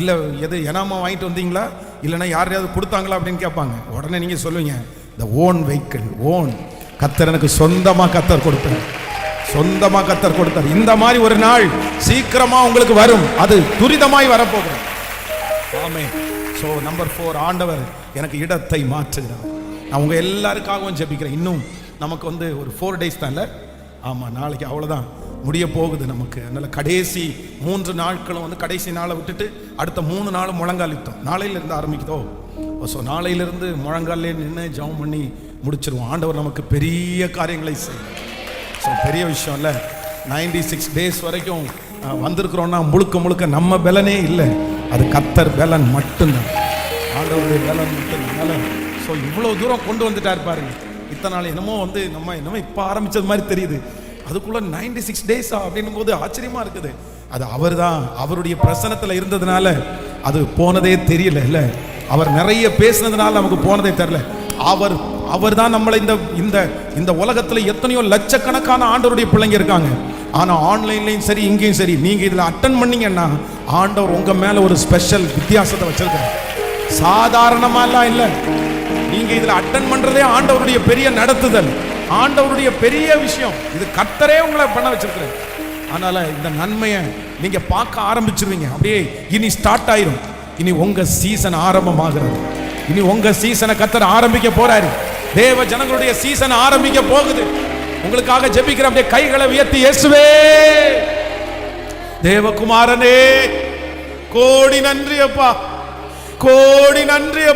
இல்லை எது எனாமா வாங்கிட்டு வந்தீங்களா? இல்லைன்னா யாரையாவது கொடுத்தாங்களா? அப்படின்னு கேட்பாங்க. உடனே நீங்கள் சொல்லுவீங்க இந்த ஓன் வெஹிக்கிள் ஓன். கத்தர் எனக்கு சொந்தமாக கத்தர் கொடுத்தார். சொந்தமாக கத்தர் கொடுத்தார். இந்த மாதிரி ஒரு நாள் சீக்கிரமாக உங்களுக்கு வரும். அது துரிதமாய் வரப்போகிறது. ஆமே ஸோ நம்பர் ஃபோர் ஆண்டவர் எனக்கு இடத்தை மாற்றுகிறார். நான் உங்கள் எல்லாருக்காகவும் ஜெபிக்கிறேன். இன்னும் நமக்கு வந்து ஒரு ஃபோர் டேஸ் தான் இல்லை? ஆமாம் நாளைக்கு அவ்வளோதான் முடிய போகுது நமக்கு. அதனால் கடைசி மூன்று நாட்களும் வந்து கடைசி நாளை விட்டுட்டு அடுத்த மூணு நாளும் முழங்காலித்தோம். நாளையிலேருந்து ஆரம்பிக்குதோ? ஸோ நாளையிலேருந்து முழங்காலே நின்று ஜெபம் பண்ணி முடிச்சிருவோம். ஆண்டவர் நமக்கு பெரிய காரியங்களை செய்யும். ஸோ பெரிய விஷயம் இல்லை. நைன்டி சிக்ஸ் டேஸ் வரைக்கும் வந்திருக்கிறோன்னா முழுக்க முழுக்க நம்ம பலனே இல்லை. அது கத்தர் பலன் மட்டும்தான். ஆண்டவருடைய பலன் மட்டும்தான் ஸோ இவ்வளோ தூரம் கொண்டு வந்துட்டார் பாருங்க. இத்தனை நாள் என்னமோ வந்து நம்ம என்னமோ இப்போ ஆரம்பித்தது மாதிரி தெரியுது. அதுக்குள்ள நைன்டி சிக்ஸ் டேஸா அப்படின்னும் போது ஆச்சரியமா இருக்குது. அது அவர் தான் அவருடைய பிரசனத்தில் இருந்ததுனால அது போனதே தெரியல இல்லை? அவர் நிறைய பேசினதுனால நமக்கு போனதே தெரியல. அவர் அவர் தான் நம்மளை இந்த இந்த இந்த உலகத்தில் எத்தனையோ லட்சக்கணக்கான ஆண்டவருடைய பிள்ளைங்க இருக்காங்க. ஆனால் ஆன்லைன்லையும் சரி இங்கேயும் சரி நீங்கள் இதில் அட்டன் பண்ணீங்கன்னா ஆண்டவர் உங்கள் மேலே ஒரு ஸ்பெஷல் வித்தியாசத்தை வச்சுருக்காங்க சாதாரணமாலாம் இல்லை. நீங்க இதுல அட்டன் பண்றதே ஆண்டவருடைய பெரிய நடத்துதல். ஆண்டவருடைய பெரிய விஷயம். இது கத்தரே உங்களை பண்ண வச்சிருக்கிறேன் அதனால இந்த நன்மையை நீங்க பார்க்க ஆரம்பிச்சிருவீங்க. அப்படியே இனி ஸ்டார்ட் ஆயிரும். இனி உங்க சீசன் ஆரம்பமாகிறது. இனி உங்க சீசனை கத்தர் ஆரம்பிக்க போறாரு. தேவ ஜனங்களுடைய சீசன் ஆரம்பிக்க போகுது. உங்களுக்காக ஜெபிக்கிற அப்படியே கைகளை உயர்த்தி இயேசுவே தேவகுமாரனே கோடி நன்றி அப்பா கோடி நன்றி அப்பா